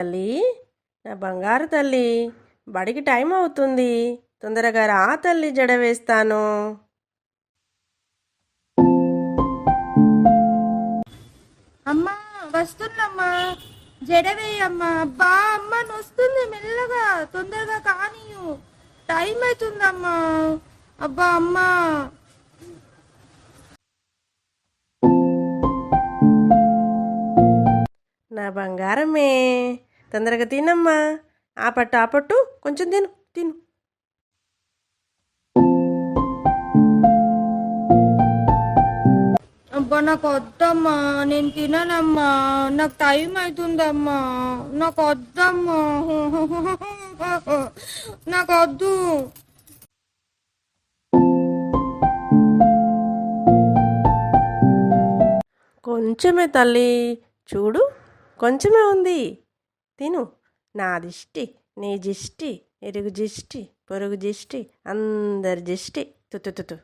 తల్లి. నా బంగారు తల్లి బడికి టైం అవుతుంది. తొందరగా రా తల్లి జడ వేస్తాను. అమ్మా వస్తుందమ్మా జడవేయమ్మా బా అమ్మ వస్తుంది మెల్లగా తొందరగా కానీయు టైం అవుతుందమ్మా. అబ్బా అమ్మా. నా బంగారమే. తొందరగా తినమ్మా. ఆ పట్టు ఆ పట్టు. కొంచెం తిను తిను. అబ్బా నాకు వద్దమ్మా. నేను తిననమ్మా. నాకు టైం అవుతుందమ్మా నాకు వద్దమ్మా. నాకు వద్దు. కొంచెమే తల్లి. చూడు కొంచెమే ఉంది. తిను. నా దిష్టి నీ జిష్టి ఎరుగు జిష్టి పొరుగు జిష్టి అందరి జిష్టి. తుతుతుతు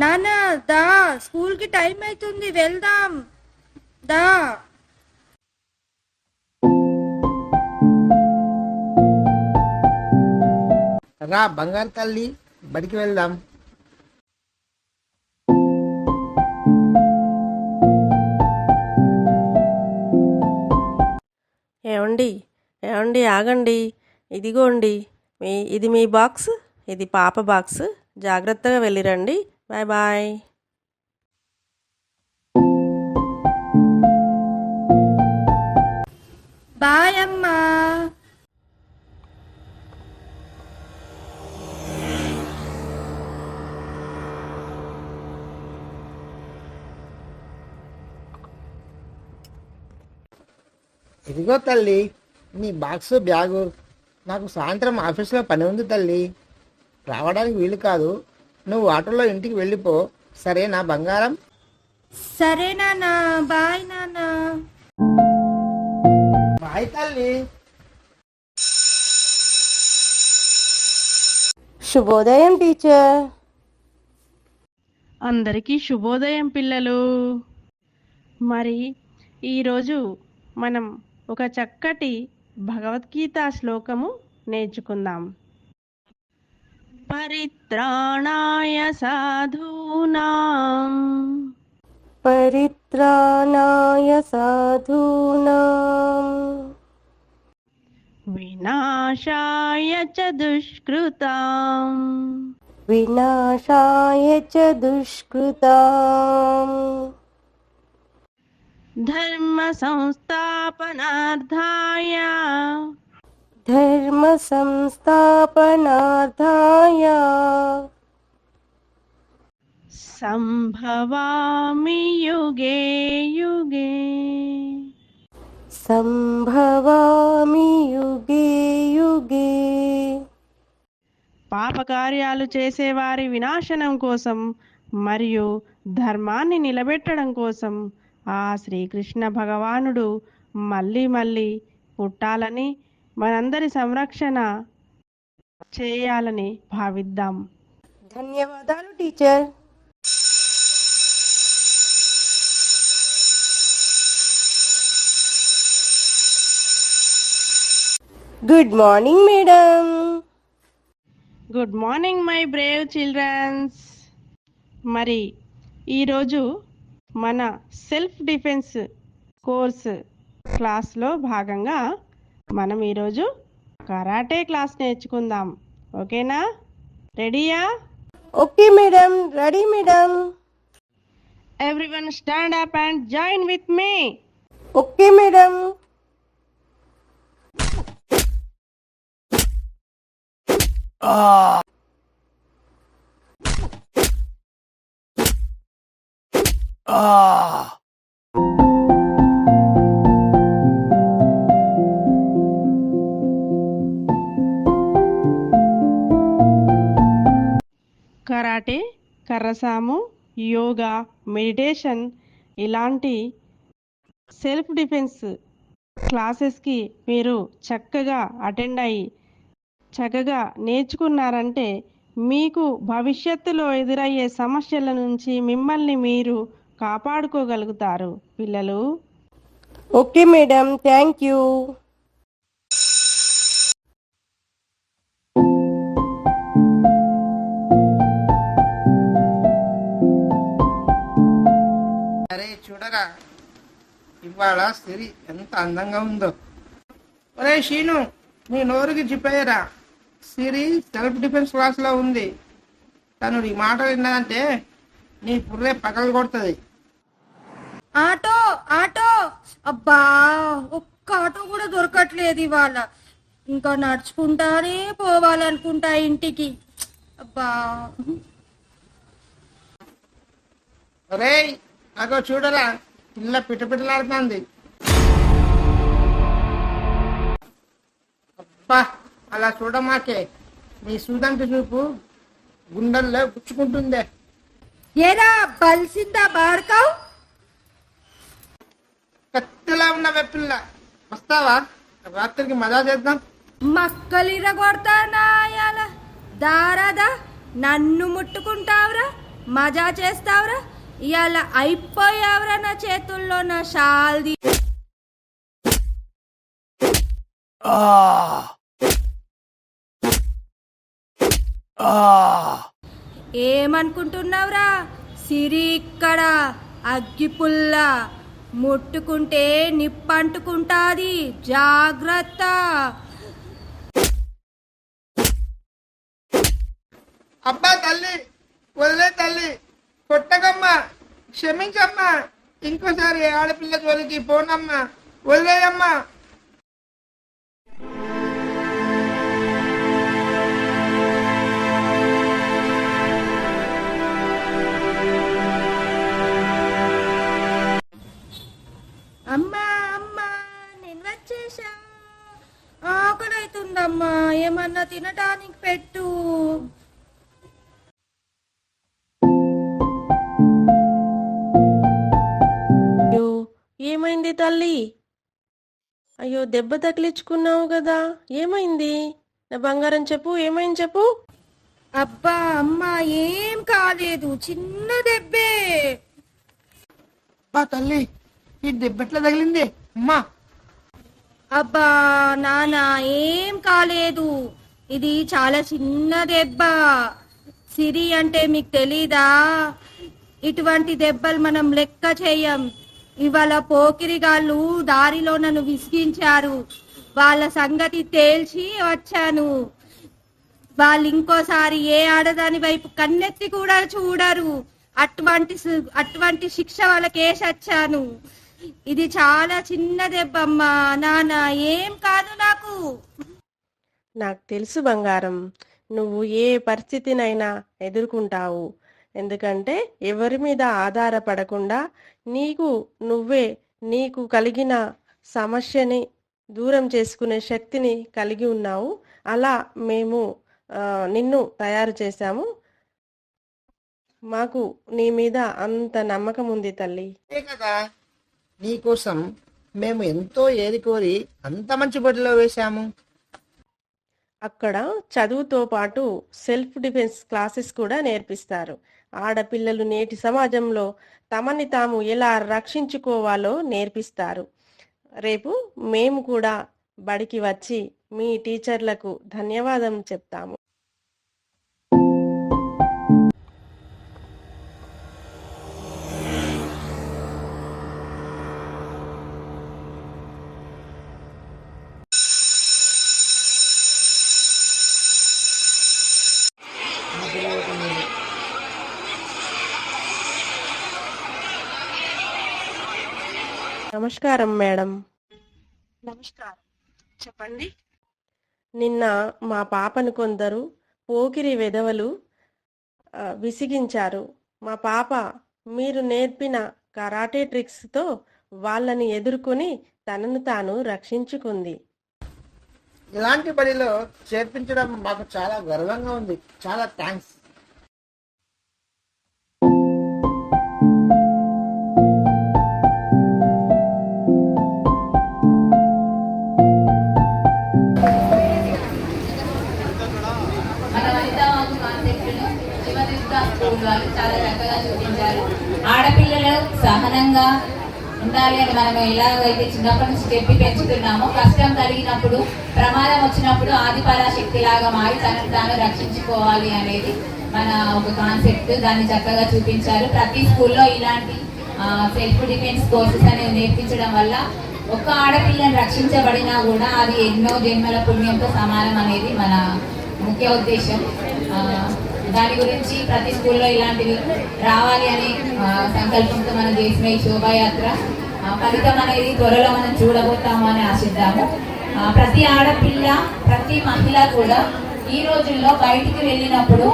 నాన్న దా స్కూల్కి టైం అవుతుంది వెళ్దాం. దా. రా బంగారు తల్లి బడికి వెళ్దాం. ఏమండి? ఏమండి? ఆగండి. ఇదిగోండి. మీ ఇది మీ బాక్స్ ఇది పాప బాక్స్. జాగ్రత్తగా వెళ్ళిరండి. Bye bye. బాయ్ ఇదిగో తల్లి నీ బాక్స్ బ్యాగు. నాకు సాయంత్రం ఆఫీస్లో పని ఉంది తల్లి. రావడానికి వీలు కాదు. నువ్వు ఆటోలో ఇంటికి వెళ్ళిపో. సరే నా బంగారం? సరే నాన్న బాయ్ నాన్న. బాయ్ తల్లి. శుభోదయం టీచర్. అందరికీ శుభోదయం పిల్లలు. మరి ఈరోజు మనం ఒక చక్కటి భగవద్గీత శ్లోకము నేర్చుకుందాం. పరిత్రాణాయ సాధూనాం. పరిత్రాణాయ సాధూనాం. వినాశాయ చ దుష్కృతాం. వినాశాయ చ దుష్కృతాం. ధర్మ సంస్థాపనార్థాయ ధర్మ సంస్థాపనార్థాయ సంభవామి యుగే యుగే సంభవామి యుగే యుగే పాపకార్యాలు చేసేవారి వినాశనం కోసం మరియు ధర్మాన్ని నిలబెట్టడం కోసం ఆ శ్రీకృష్ణ భగవానుడు మళ్ళీ మళ్ళీ పుట్టాలని మనందరి సంరక్షణ చేయాలని భావిద్దాం. ధన్యవాదాలు teacher. Good morning madam good morning my brave childrens మరి ఈరోజు మన సెల్ఫ్ డిఫెన్స్ కోర్స్ క్లాస్లో భాగంగా మనం ఈరోజు కరాటే క్లాస్ నేర్చుకుందాం. ఓకేనా? రెడీయా? Okay madam. Ready madam. Everyone stand up and join with me okay madam. Karate కర్రసాము yoga meditation ఇలాంటి సెల్ఫ్ డిఫెన్స్ క్లాసెస్కి మీరు చక్కగా అటెండ్ అయ్యి చక్కగా నేర్చుకున్నారంటే మీకు భవిష్యత్తులో ఎదురయ్యే సమస్యల నుంచి మిమ్మల్ని మీరు కాపాడుకోగలుగుతారు. పిల్లలు. Okay madam. Thank you. అరే చూడరా ఇవాళ సిరి ఎంత అందంగా ఉందో. ఒరే షీను నీ నోరుకి జిప్పయ్యరా సిరి సెల్ఫ్ డిఫెన్స్ క్లాస్లో ఉంది. తను నీ మాట విన్నదంటే నీ పుర్రే పగలు కొడుతుంది ఆటో ఆటో. అబ్బా ఒక్క ఆటో కూడా దొరకట్లేదు ఇవాళ. ఇంకా నడుచుకుంటానే పోవాలనుకుంటా ఇంటికి. అబ్బా. ఒరే అగో చూడరా పిల్ల పిటపిటలాడుతుంది. అబ్బా అలా చూడమాకే. నీ సూదంటి చూపు గుండెల్లో గుచ్చుకుంటుందే. ఏరా బలిసిందా బాడకావు కత్తిలా ఉన్నవే పిల్ల వస్తావా? రాత్రికి మజా చేద్దాం. మక్కలిర కొడతానాయాల దారాదా నన్ను ముట్టుకుంటావురా. మజా చేస్తావురా. ఇవాళ అయిపోయావురా నా చేతుల్లో నా షాల్ది ఏమనుకుంటున్నావురా? సిరి ఇక్కడ అగ్గిపుల్ల. ముట్టుకుంటే నిప్పంటుకుంటాది. జాగ్రత్త. అబ్బా తల్లి వదిలే తల్లి. కొట్టకమ్మా క్షమించమ్మా. ఇంకోసారి ఆడపిల్ల జోలికి పోనమ్మా. వదిలేయమ్మా. అయ్యో దెబ్బ తగిలించుకున్నావు కదా. ఏమైంది? నా బంగారం చెప్పు ఏమైంది చెప్పు? అబ్బా అమ్మా ఏం కాలేదు. చిన్న దెబ్బే. అబ్బా తల్లి ఈ దెబ్బెట్లా తగిలింది? అమ్మా. అబ్బా నాన్న ఏం కాలేదు. ఇది చాలా చిన్న దెబ్బ. సిరి అంటే మీకు తెలీదా? ఇటువంటి దెబ్బలు మనం లెక్క చేయం. ఇవాళ పోకిరిగాళ్ళు దారిలో నన్ను విసిగించారు. వాళ్ళ సంగతి తేల్చి వచ్చాను. వాళ్ళు ఇంకోసారి ఏ ఆడదాని వైపు కన్నెత్తి కూడా చూడరు. అటువంటి అటువంటి శిక్ష వాళ్ళకి వేసొచ్చాను ఇది చాలా చిన్న దెబ్బమ్మా నాన్న ఏం కాదు నాకు. నాకు తెలుసు బంగారం. నువ్వు ఏ పరిస్థితినైనా ఎదుర్కొంటావు. ఎందుకంటే ఎవరి మీద ఆధారపడకుండా నీకు నువ్వే నీకు కలిగిన సమస్యని దూరం చేసుకునే శక్తిని కలిగి ఉన్నావు. అలా మేము నిన్ను తయారు చేశాము. మాకు నీ మీద అంత నమ్మకం ఉంది తల్లి. కదా నీకోసం మేము ఎంతో ఏరి కోరి అంత మంచి బడిలో వేశాము. అక్కడ చదువుతో పాటు సెల్ఫ్ డిఫెన్స్ క్లాసెస్ కూడా నేర్పిస్తారు. ఆడపిల్లలు నేటి సమాజంలో తమని తాము ఎలా రక్షించుకోవాలో నేర్పిస్తారు. రేపు మేము కూడా బడికి వచ్చి మీ టీచర్లకు ధన్యవాదం చెప్తాము. నమస్కారం మేడం. నమస్కారం. చెప్పండి. నిన్న మా పాపను కొందరు పోకిరి వెధవలు విసిగించారు. మా పాప మీరు నేర్పిన కరాటే ట్రిక్స్తో వాళ్ళని ఎదుర్కొని తనను తాను రక్షించుకుంది. ఇలాంటి బడిలో చేర్పించడం మాకు చాలా గర్వంగా ఉంది. చాలా థ్యాంక్స్. చాలా చక్కగా చూపించారు. ఆడపిల్లలు సహనంగా ఉండాలి అని మనం ఎలాగైతే చిన్నప్పటి నుంచి చెప్పి పెంచుతున్నామో కష్టం కలిగినప్పుడు ప్రమాదం వచ్చినప్పుడు ఆది పరాశక్తి లాగా మారి తనను తాను రక్షించుకోవాలి అనేది మన ఒక కాన్సెప్ట్. దాన్ని చక్కగా చూపించారు. ప్రతి స్కూల్లో ఇలాంటి సెల్ఫ్ డిఫెన్స్ కోర్సెస్ అనేవి నేర్పించడం వల్ల ఒక్క ఆడపిల్లని రక్షించబడినా కూడా అది ఎన్నో జన్మల పుణ్యంతో సమానం అనేది మన ముఖ్య ఉద్దేశం. దాని గురించి ప్రతి స్కూల్లో ఇలాంటివి రావాలి అనే సంకల్పంతో మనం చేసిన ఈ శోభాయాత్ర. ఫలితం అనేది త్వరలో మనం చూడబోతాము అని ఆశిద్దాము. ప్రతి ఆడపిల్ల ప్రతి మహిళ కూడా ఈ రోజుల్లో బయటికి వెళ్ళినప్పుడు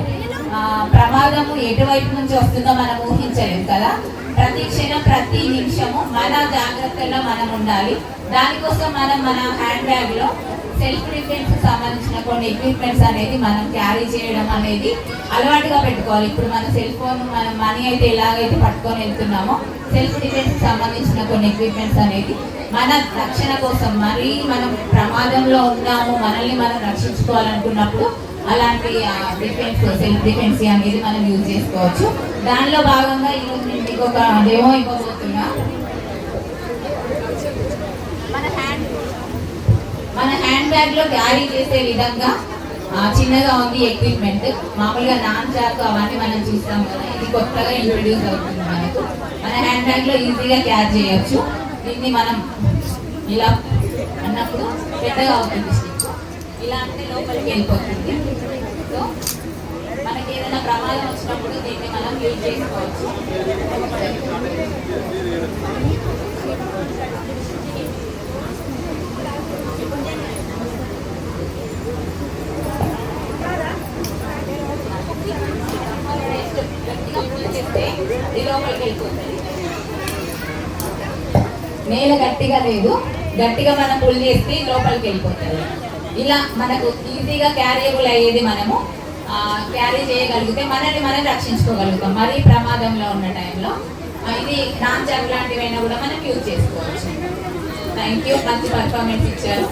ప్రమాదము ఎటువైపు నుంచి వస్తుందో మనం ఊహించలేము కదా. ప్రతి క్షణం ప్రతి నిమిషము మన జాగ్రత్తలో మనం ఉండాలి. దానికోసం మనం మన హ్యాండ్ బ్యాగ్లో సెల్ఫ్ డిఫెన్స్ సంబంధించిన కొన్ని ఎక్విప్మెంట్స్ అనేది మనం క్యారీ చేయడం అనేది అలవాటుగా పెట్టుకోవాలి. ఇప్పుడు మన సెల్ ఫోన్ మన మనీ అయితే ఎలాగైతే పట్టుకొని వెళ్తున్నామో సెల్ఫ్ డిఫెన్స్ సంబంధించిన కొన్ని ఎక్విప్మెంట్స్ అనేది మన రక్షణ కోసం మరీ మనం ప్రమాదంలో ఉన్నాము మనల్ని మనం రక్షించుకోవాలనుకున్నప్పుడు అలాంటి డిఫెన్స్ సెల్ఫ్ డిఫెన్స్ అనేది మనం యూజ్ చేసుకోవచ్చు. దానిలో భాగంగా ఈరోజు నేను మీకు ఒక డెమో ఇవ్వబోతున్నా. మన హ్యాండ్ మన హ్యాండ్ బ్యాగ్లో క్యారీ చేసే విధంగా చిన్నగా ఉంది ఎక్విప్మెంట్ మామూలుగా నాన్ చాకు అవన్నీ మనం చూస్తాం కదా ఇది కొత్తగా ఇంట్రడ్యూస్ అవుతుంది మనకు. మన హ్యాండ్ బ్యాగ్లో ఈజీగా క్యారీ చేయొచ్చు. దీన్ని మనం ఇలా అన్నప్పుడు పెద్దగా అవుతుంది. ఇలా అంటే లోపలికి వెళ్ళిపోతుంది సో మనకి ఏదైనా ప్రమాదం వచ్చినప్పుడు దీన్ని మనం యూజ్ చేసుకోవచ్చు. నేల గట్టిగా లేదు. గట్టిగా మనం పుల్ చేస్తే లోపలికి వెళ్ళిపోతుంది ఇలా మనకు ఈజీగా క్యారియబుల్ అయ్యేది మనము క్యారీ చేయగలిగితే మనల్ని మనం రక్షించుకోగలుగుతాం. మరీ ప్రమాదంలో ఉన్న టైంలో ఇది నాన్ జగ్ లాంటివైనా కూడా మనం యూజ్ చేసుకోవచ్చు. థ్యాంక్ యూ మంచి పర్ఫార్మెన్స్ ఇచ్చారు.